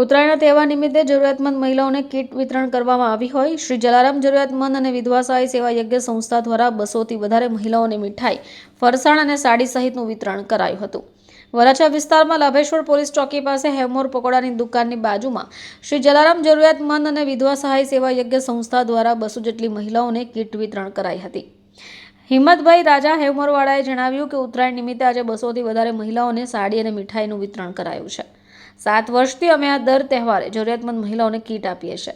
ઉત્તરાયણના તહેવાર નિમિત્તે જરૂરિયાતમંદ મહિલાઓને કીટ વિતરણ કરવામાં આવી હોય. શ્રી જલારામ જરૂરિયાતમંદ અને વિધવા સહાય સેવા યજ્ઞ સંસ્થા દ્વારા બસોથી વધારે મહિલાઓને મીઠાઈ, ફરસાણ અને સાડી સહિતનું વિતરણ કરાયું હતું. વરાછા વિસ્તારમાં લાભેશ્વર પોલીસ ચોકી પાસે હેવમોર પકોડાની દુકાનની બાજુમાં શ્રી જલારામ જરૂરિયાતમંદ અને વિધવા સહાય સેવા યજ્ઞ સંસ્થા દ્વારા બસો જેટલી મહિલાઓને કીટ વિતરણ કરાઈ હતી. હિંમતભાઈ રાજા હેવમોરવાળાએ જણાવ્યું કે ઉત્તરાયણ નિમિત્તે આજે બસોથી વધારે મહિલાઓને સાડી અને મીઠાઈનું વિતરણ કરાયું છે. સાત વર્ષથી અમે આ દર તહેવારે જરૂરિયાતમંદ મહિલાઓને કીટ આપીએ છીએ.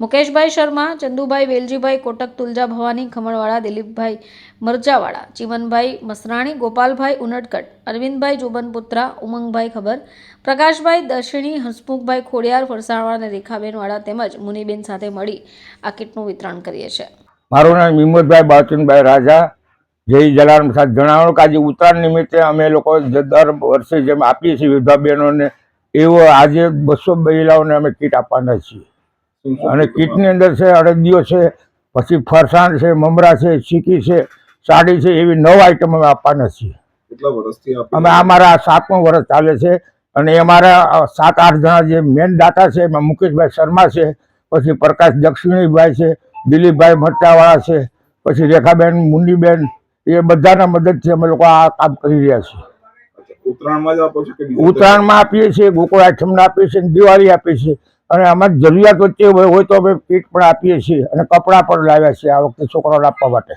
મુકેશભાઈ શર્મા, ચંદુભાઈ વેલજીભાઈ, કોટક તુલજા ભવાની, ખમણવાળા, દિલીપભાઈ મરજાવાળા ચીમનભાઈ મસરાણી, ગોપાલભાઈ ઉનડકટ અરવિંદભાઈ જોબનપુત્રા, ઉમંગભાઈ ખબર, પ્રકાશભાઈ દર્શિણી, હસમુખભાઈ ખોડિયાર, ફરસાણવાળા અને રેખાબેનવાળા તેમજ મુનિબેન સાથે મળી આ કીટનું વિતરણ કરીએ છીએ. મારું નામ હિંમતભાઈ બાચુનભાઈ રાજા. જય જલારામ. સાથે જણાવ્યું કે આજે ઉત્તરાયણ નિમિત્તે અમે લોકો દર વર્ષે જેમ આપીએ છીએ વિધવા બહેનોને એવો આજે બસો મહિલાઓને અમે કીટ આપવાના છીએ. અને કીટની અંદર છે અડદિયો છે પછી ફરસાણ છે મમરા છે ચીકી છે સાડી છે એવી નવ આઈટમ અમે આપવાના છીએ. કેટલા વર્ષથી અમે આ મારા સાતમું વર્ષ ચાલે છે અને એ અમારા સાત આઠ જણા જે મેન દાતા છે એમાં મુકેશભાઈ શર્મા છે પછી પ્રકાશ દક્ષિણીભાઈ છે દિલીપભાઈ મરચાવાળા છે પછી રેખાબેન મુંડીબેન એ બધાના મદદથી અમે લોકો આ કામ કરી રહ્યા છીએ. કે ઉત્તરાયણમાં આપીએ છીએ, ગોકુળ આઠમના આપીએ છીએ દિવાળી આપીએ છીએ. અને અમારી જરૂરિયાત વચ્ચે હોય તો અમે કીટ પણ આપીએ છીએ અને કપડાં પણ લાવ્યા છીએ આ વખતે છોકરાઓને આપવા માટે.